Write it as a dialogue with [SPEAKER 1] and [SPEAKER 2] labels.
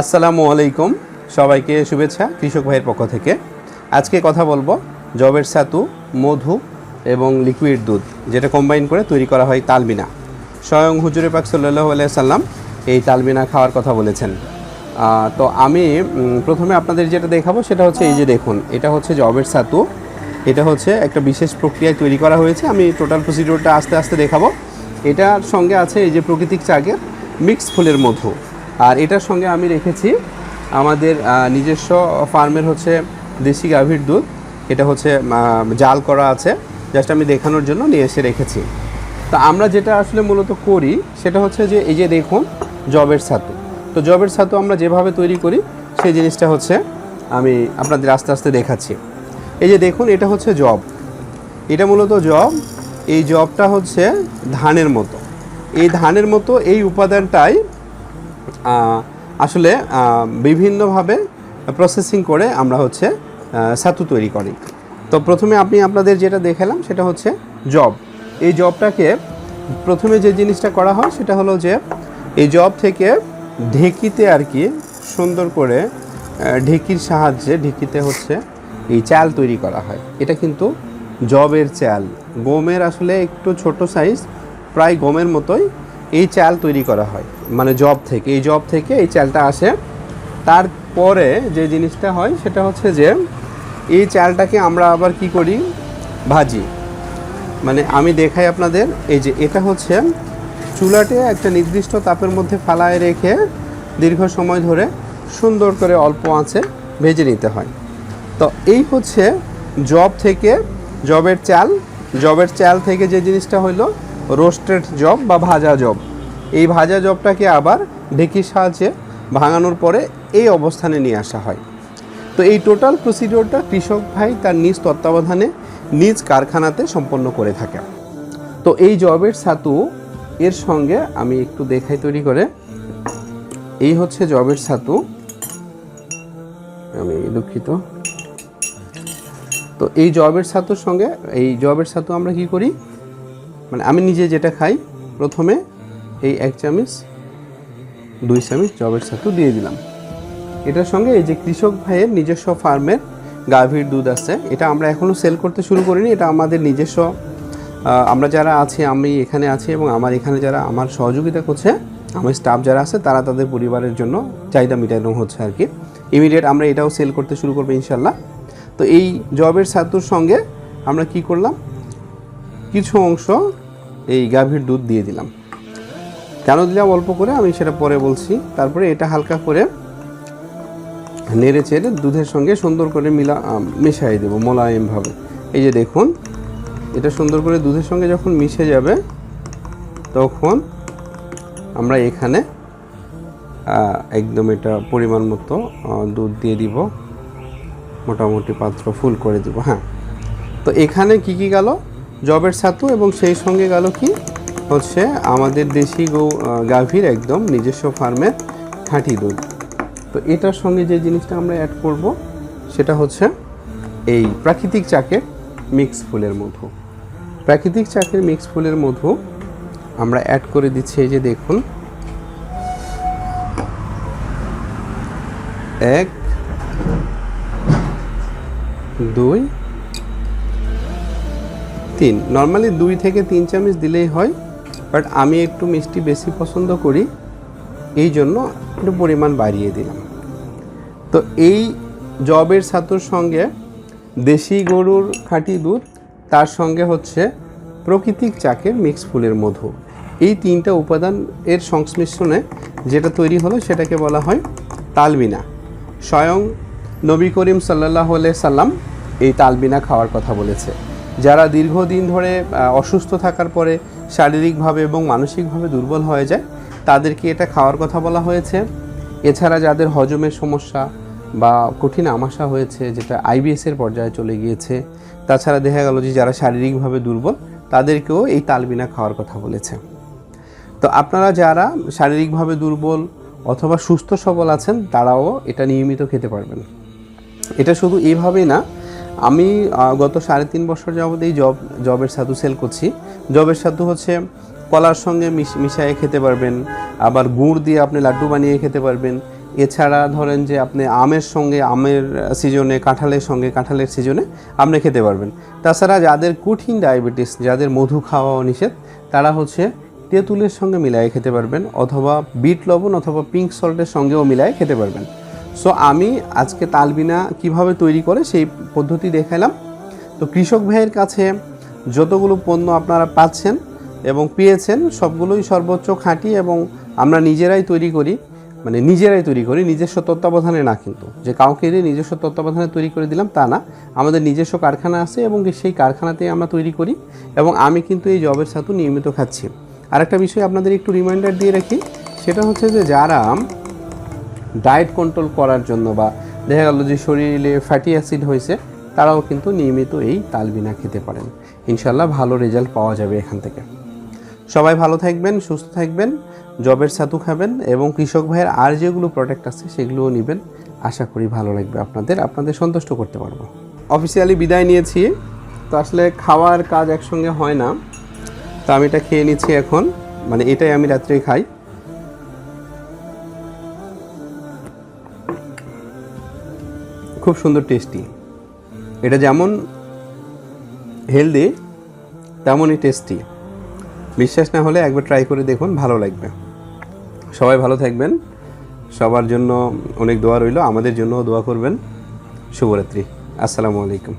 [SPEAKER 1] আসসালামু আলাইকুম সবাইকে শুভেচ্ছা কৃষক ভাইয়ের পক্ষ থেকে। আজকে কথা বলব জবের ছাতু, মধু এবং লিকুইড দুধ, যেটা কম্বাইন করে তৈরি করা হয় তালবিনা। স্বয়ং হুজুরে পাক সাল্লাহ সাল্লাম এই তালবিনা খাওয়ার কথা বলেছেন। তো আমি প্রথমে আপনাদের যেটা দেখাবো সেটা হচ্ছে এই যে দেখুন, এটা হচ্ছে জবের ছাতু, এটা হচ্ছে একটা বিশেষ প্রক্রিয়ায় তৈরি করা হয়েছে। আমি টোটাল প্রসিডিওরটা আস্তে আস্তে দেখাবো। এটার সঙ্গে আছে এই যে প্রাকৃতিক চাকের মিক্স ফুলের মধু। আর এটার সঙ্গে আমি রেখেছি আমাদের নিজস্ব ফার্মের হচ্ছে দেশি গাভীর দুধ। এটা হচ্ছে জাল করা আছে। জাস্ট আমি দেখানোর জন্য নিয়ে এসে রেখেছি। তো আমরা যেটা আসলে মূলত করি, সেটা হচ্ছে যে এই যে দেখুন, জবের ছাতু। তো জবের ছাতু আমরা যেভাবে তৈরি করি, সেই জিনিসটা হচ্ছে আমি আপনাদের আস্তে আস্তে দেখাচ্ছি। এই যে দেখুন, এটা হচ্ছে জব। এটা মূলত জব। এই জবটা হচ্ছে ধানের মতো। এই ধানের মতো এই উপাদানটাই আসলে বিভিন্নভাবে প্রসেসিং করে আমরা হচ্ছে ছাতু তৈরি করি। তো প্রথমে আপনি আপনাদের যেটা দেখালাম, সেটা হচ্ছে জব এই জবটাকে প্রথমে যে জিনিসটা করা হয়, সেটা হলো যে, এই জব থেকে ঢেকিতে আর কি সুন্দর করে ঢেকির সাহায্যে ঢেকিতে হচ্ছে এই চাল তৈরি করা হয়। এটা কিন্তু জবের চাল। গমের আসলে একটু ছোট সাইজ প্রায় গমের মতোই এই চাল তৈরি করা হয় মানে জব থেকে, এই জব থেকে এই চালটা আসে। তারপরে যে জিনিসটা হয় সেটা হচ্ছে যে, এই চালটাকে আমরা আবার কি করি? ভাজি। মানে আমি দেখাই আপনাদের, এই যে এটা হচ্ছে চুলাটে একটা নির্দিষ্ট তাপের মধ্যে ফালায় রেখে দীর্ঘ সময় ধরে সুন্দর করে অল্প আঁচে ভেজে নিতে হয়। তো এই হচ্ছে জব থেকে, জবের চাল। জবের চাল থেকে যে জিনিসটা হলো রোস্টেড জব বা ভাজা জব। এই ভাজা জবটাকে আবার ঢেকির সাহায্যে ভাঙানোর পরে এই অবস্থানে নিয়ে আসা হয়। তো এই টোটাল প্রসিডিওরটা কৃষক ভাই তার নিজ তত্ত্বাবধানে নিজ কারখানাতে সম্পন্ন করে থাকে। তো এই জবের ছাতু এর সঙ্গে আমি একটু দেখাই তৈরি করে। এই হচ্ছে জবের ছাতু। আমি দুঃখিত। তো এই জবের ছাতুর সঙ্গে, এই জবের ছাতু আমরা কি করি? মানে আমি নিজে যেটা খাই, প্রথমে এই এক চামচ, দুই চামচ জবের ছাতু দিয়ে দিলাম। এটার সঙ্গে এই যে কৃষক ভাইয়ের নিজস্ব ফার্মের গাভীর দুধ আছে, এটা আমরা এখনও সেল করতে শুরু করিনি, এটা আমাদের নিজস্ব। আমরা যারা আছি, আমি এখানে আছি এবং আমার এখানে যারা আমার সহযোগিতা করছে, আমার স্টাফ যারা আছে, তারা তাদের পরিবারের জন্য চাহিদা মেটানো হচ্ছে আর কি। ইমিডিয়েট আমরা এটাও সেল করতে শুরু করব ইনশাল্লাহ তো এই জবের ছাতুর সঙ্গে আমরা কি করলাম? কিছু অংশ এই গাভীর দুধ দিয়ে দিলাম। কেন দিলাম? অল্প করে আমি সেটা পরে বলছি। তারপরে এটা হালকা করে নেড়ে চেড়ে দুধের সঙ্গে সুন্দর করে মিলা মিশিয়ে দেবো মোলায়েমভাবে। এই যে দেখুন, এটা সুন্দর করে দুধের সঙ্গে যখন মিশে যাবে, তখন আমরা এখানে একদম এটা পরিমাণ মতো দুধ দিয়ে দিব। মোটামুটি পাত্র ফুল করে দিব হ্যাঁ। তো এখানে কি কি গেল? জবের ছাতু এবং সেই সঙ্গে গেল কি? হচ্ছে আমাদের দেশি গৌ গাভীর একদম নিজস্ব ফার্মের খাঁটি দুধ। তো এটার সঙ্গে যে জিনিসটা আমরা অ্যাড করব, সেটা হচ্ছে এই প্রাকৃতিক চাকের মিক্স ফুলের মধু। প্রাকৃতিক চাকের মিক্স ফুলের মধু আমরা অ্যাড করে দিচ্ছি এই যে দেখুন। এক, দুই তিন। নর্মালি দুই থেকে তিন চামচ দিলেই হয় বাট আমি একটু মিষ্টি বেশি পছন্দ করি, এই জন্য একটু পরিমাণ বাড়িয়ে দিলাম। তো এই জবের ছাতুর সঙ্গে দেশি গরুর খাঁটি দুধ, তার সঙ্গে হচ্ছে প্রকৃতিক চাকের মিক্স ফুলের মধু। এই তিনটা উপাদান এর সংশ্লিষ্টনে যেটা তৈরি হলো সেটাকে বলা হয় তালবিনা। স্বয়ং নবী করিম সাল্লাহ সাল্লাম এই তালবিনা খাওয়ার কথা বলেছে। যারা দীর্ঘদিন ধরে অসুস্থ থাকার পরে শারীরিকভাবে এবং মানসিকভাবে দুর্বল হয়ে যায়, তাদেরকে এটা খাওয়ার কথা বলা হয়েছে। এছাড়া যাদের হজমের সমস্যা বা কঠিন আমাশা হয়েছে, যেটা আইবিএসের পর্যায়ে চলে গিয়েছে, তাছাড়া দেখা গেল যে যারা শারীরিকভাবে দুর্বল, তাদেরকেও এই তালবিনা খাওয়ার কথা বলেছে। তো আপনারা যারা শারীরিকভাবে দুর্বল অথবা সুস্থ সবল আছেন, তারাও এটা নিয়মিত খেতে পারবেন। এটা শুধু এইভাবেই না আমি গত সাড়ে তিন বছর যাবত এই জব, জবের ছাতু সেল করছি। জবের ছাতু হচ্ছে কলার সঙ্গে মিশ- মিশিয়ে খেতে পারবেন, আবার গুড় দিয়ে আপনি লাড্ডু বানিয়ে খেতে পারবেন। এছাড়া ধরেন যে আপনি আমের সঙ্গে, আমের সিজনে কাঁঠালের সঙ্গে, কাঁঠালের সিজনে আপনি খেতে পারবেন। তাছাড়া যাদের কঠিন ডায়াবেটিস যাদের মধু খাওয়া নিষেধ তারা হচ্ছে তেঁতুলের সঙ্গে মিলাই খেতে পারবেন, অথবা বিট লবণ অথবা পিঙ্ক সল্টের সঙ্গেও মিলাই খেতে পারবেন। সো আমি আজকে তালবিনা কীভাবে তৈরি করে সেই পদ্ধতি দেখালাম। তো কৃষক ভাইয়ের কাছে যতগুলো পণ্য আপনারা পাচ্ছেন এবং পেয়েছেন, সবগুলোই সর্বোচ্চ খাঁটি এবং আমরা নিজেরাই তৈরি করি। মানে নিজেরাই তৈরি করি, নিজস্ব তত্ত্বাবধানে না কিন্তু। যে কাউকে দিয়ে নিজস্ব তত্ত্বাবধানে তৈরি করে দিলাম তা না। আমাদের নিজস্ব কারখানা আছে এবং সেই কারখানাতেই আমরা তৈরি করি এবং আমি কিন্তু এই জবের ছাতু নিয়মিত খাচ্ছি। আরেকটা বিষয় আপনাদের একটু রিমাইন্ডার দিয়ে রাখি, সেটা হচ্ছে যে যারা ডায়েট কন্ট্রোল করার জন্য বা দেখা গেল যে শরীরে ফ্যাটি অ্যাসিড হয়েছে, তারাও কিন্তু নিয়মিত এই তালবিনা খেতে পারেন। ইনশাল্লাহ ভালো রেজাল্ট পাওয়া যাবে এখান থেকে। সবাই ভালো থাকবেন, সুস্থ থাকবেন, জবের ছাতু খাবেন এবং কৃষক ভাইয়ের আর যেগুলো প্রোডাক্ট আছে সেগুলোও নেবেন। আশা করি ভালো লাগবে আপনাদের আপনাদের সন্তুষ্ট করতে পারব। অফিসিয়ালি বিদায় নিয়েছি, তো আসলে খাওয়ার কাজ একসঙ্গে হয় না। তো আমি এটা খেয়ে নিচ্ছি এখন মানে এটাই আমি রাত্রে খাই। খুব সুন্দর টেস্টি এটা যেমন হেলদি তেমনই টেস্টি বিশ্বাস না হলে একবার ট্রাই করে দেখুন, ভালো লাগবে। সবাই ভালো থাকবেন। সবার জন্য অনেক দোয়া রইল। আমাদের জন্যও দোয়া করবেন। শুভরাত্রি। আসসালামু আলাইকুম।